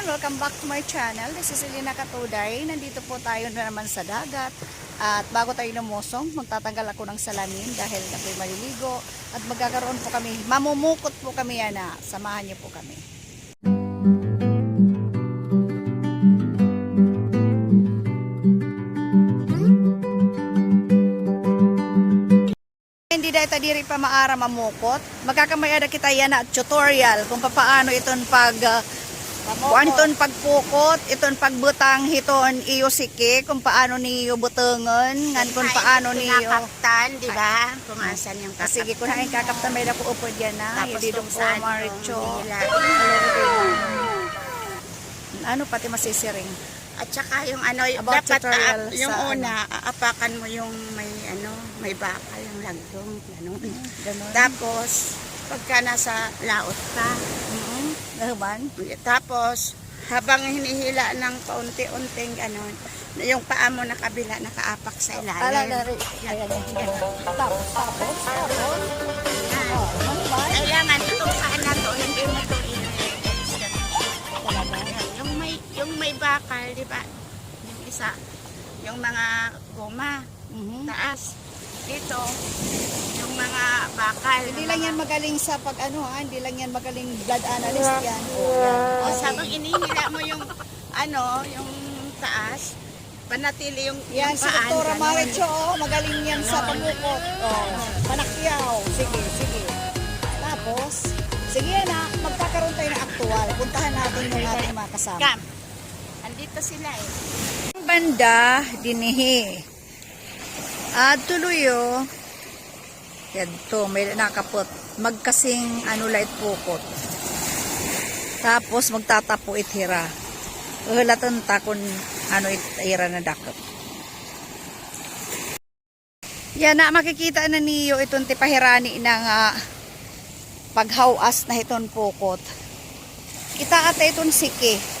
everyone! Welcome back to my channel. This is Elena Katuday. Nandito po tayo na naman sa dagat. At bago tayo lumusong, magtatanggal ako ng salamin dahil ako'y maliligo. At magkakaroon po kami, mamumukot po kami yan na. Samahan niyo po kami. Hindi dahil diri pa maara mamukot. Magkakamaya kita yan na tutorial kung paano iton pag uh, kung iton pagpukot, iton pagbutang hiton iyo siki, kung paano niyo butangon, ngan kung paano niyo Kaptan, di ba? Kung asan yung Ah, kakaptan. Sige, kung hain kakaptan may dako upod yan na. Tapos Hindi kung po saan maricho. Ano pati masisiring? At saka yung ano, About dapat tutorial aap- yung sa una, aapakan mo yung may ano, may baka, yung lagdong, ganun. Ganun. Tapos, pagka nasa laot ka, Nahuman? tapos, habang hinihila ng paunti-unting ganon, yung paa mo na kabila nakaapak sa ilalim. Ala na rin. Ayan, ayan. Tapos, tapos, tapos. Nahuman? Kailangan itong paa na to, hindi mo to Talaga. Ayan, yung may yung may bakal, di ba? Yung isa, yung mga goma, Mhm. taas. Dito, yung mga bakal. Hindi lang yan magaling sa pag ano ha, hindi lang yan magaling blood analyst yan. Oh, yan. O, Okay. sabang inihila mo yung ano, yung taas, panatili yung, Yan, yung si paan, Doktora ganon. Maricho, oh, magaling yan sa pamukot. Oh, panakyaw. Sige, sige. Tapos, sige na, magkakaroon tayo ng aktual. Puntahan natin yung ating mga kasama. Kam, andito sila eh. Ang banda, dinihi. At tuloyo, yan to, may nakapot. Magkasing ano light pukot. Tapos magtatapo itira. Ulatan ta kung ano itira na dakot. Yan na makikita na niyo itong tipahirani ng ah, paghawas na iton pukot. Kita ata itong siki.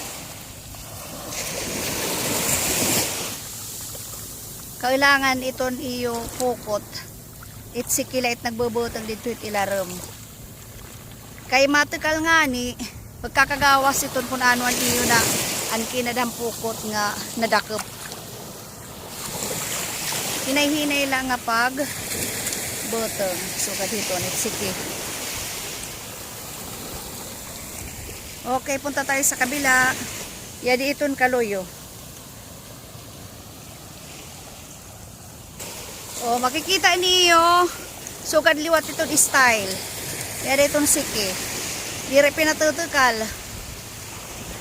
Kailangan iton iyo pukot it sikilait nagbubutang dito it ilaram kay matikal nga ni pagkakagawas iton kung ano an iyo na an kinadang pukot nga nadakop. Hinay-hinay lang nga pag butang so kadito it siki. Okay punta tayo sa kabila. Yadi iton kaluyo Oh, makikita niyo sugad liwat itong style. Pero itong siki. Dire pinatutukal.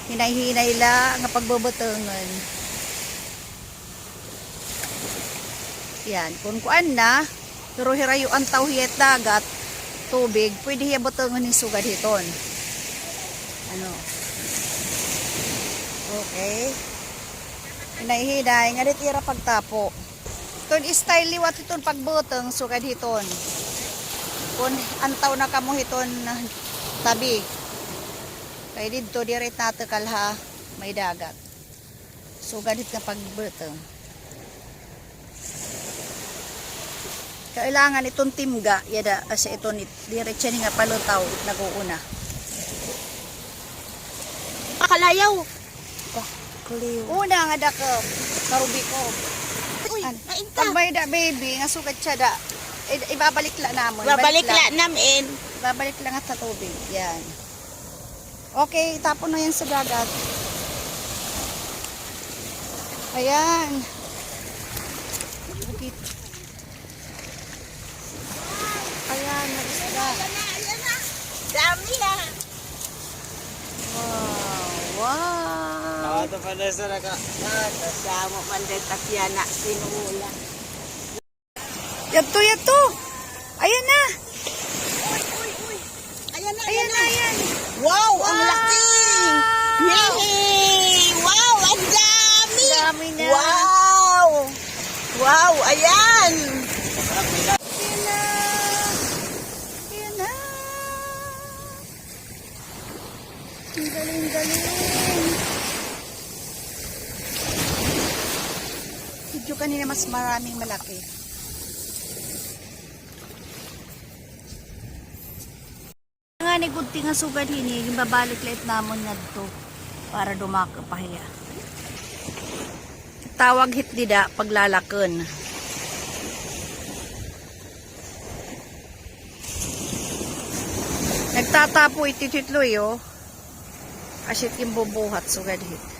Hinay-hinay lang nga pagbubutungan. Yan, kung kuan na, pero hirayo ang tawhiyat dagat, tubig, pwede hiya butungan ni sugad hiton. Ano? Okay. Hinay-hinay, nga ditira pagtapo. Ton style liwat iton pagbuteng sugad hiton. Kun antaw na kamo hiton tabi. Kay didto direct natekal ha may dagat. Sugad hit na pagbuteng. Kailangan itong timga yada kasi ito ni direct siya ni nga palutaw naguuna. Pakalayaw! Kuliw. Una nga dakop, karubiko. Uy, Ano? nainta! Pag may da baby, nga sugat siya da, i- ibabalik la namon. Babalik Balik la namin. Babalik lang at sa tubig. Yan. Okay, tapon na yan sa dagat. Ayan. Bukit. Ayan, nag-isda. Dami ah! Wow, wow. Ito pa na sa naka. Kasama man din tatyana sinula. Yato, yato. Ayan na. Ayan na, Ayan na, ayan. Wow, ang Wow! laki! Yay! Wow, ang dami! Dami na. Wow! Wow, ayan! Ayan na. Ayan na. Ang galing, galing. Video kanina mas maraming malaki. Ni gudti nga sugad hini, yung babalik lait namon nga to. para dumaka pa hiya. Tawag hit dida paglalakon. Nagtatapo itititloy oh. Asit yung bubuhat sugad hit.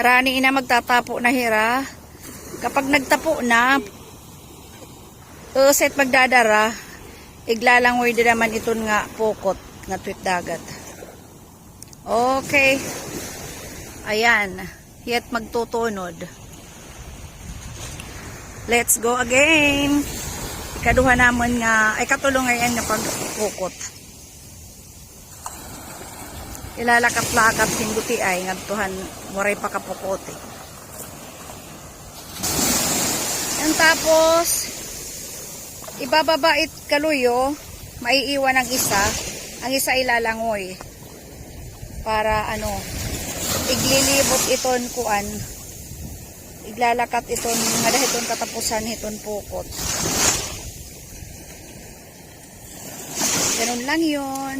Rani ina magtatapo na hira. Kapag nagtapo na, uset magdadara, iglalangoy din naman iton nga pokot nga tweet dagat. Okay. Ayan. Hiyat magtutunod. Let's go again. Ikaduha naman nga, ay katulong ngayon nga pagpukot. Ilalakat-lakat hingguti ay ngadtuhan moray pa kapukote. Yan tapos ibababa it kaluyo, maiiwan ang isa, ang isa ilalangoy para ano iglilibot iton kuan iglalakat iton nga dahil iton katapusan iton pukot ganun lang yon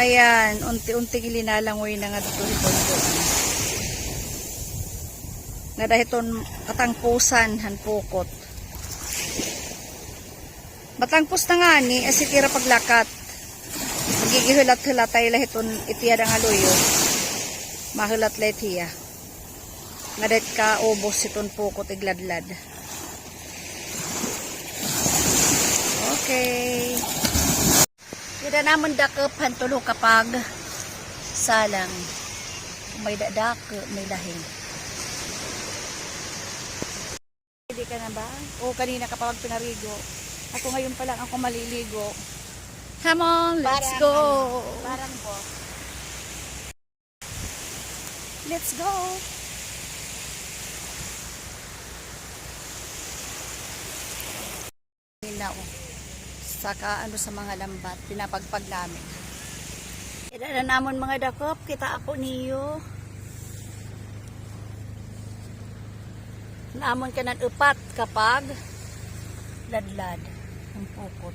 Ayan, unti-unti gilinalangoy na nga dito ito ito. Nga dahil iton katangpusan han pukot. Matangpos na nga ni, asit ira paglakat. Magigihulat-hulat tayo lahiton itiya nga luyo. Mahulat lahat hiya. Nga dahil ka ubos iton pukot igladlad. Okay. Kita naman dakop hantulo kapag salang. May dadak, may lahing. Hindi ka na ba? O kanina ka pa pinarigo. Ako ngayon pa lang ako maliligo. Come on, let's Parang go. ano, Parang po. Let's go. Minaw. Saka ano sa mga lambat, pinapagpag namin. Kita na namon mga dakop, kita ako niyo. Namon ka ng upat kapag ladlad ang pukot.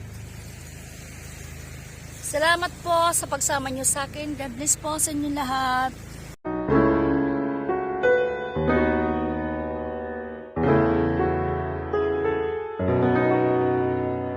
Salamat po sa pagsama niyo sa akin. God bless po sa inyo lahat.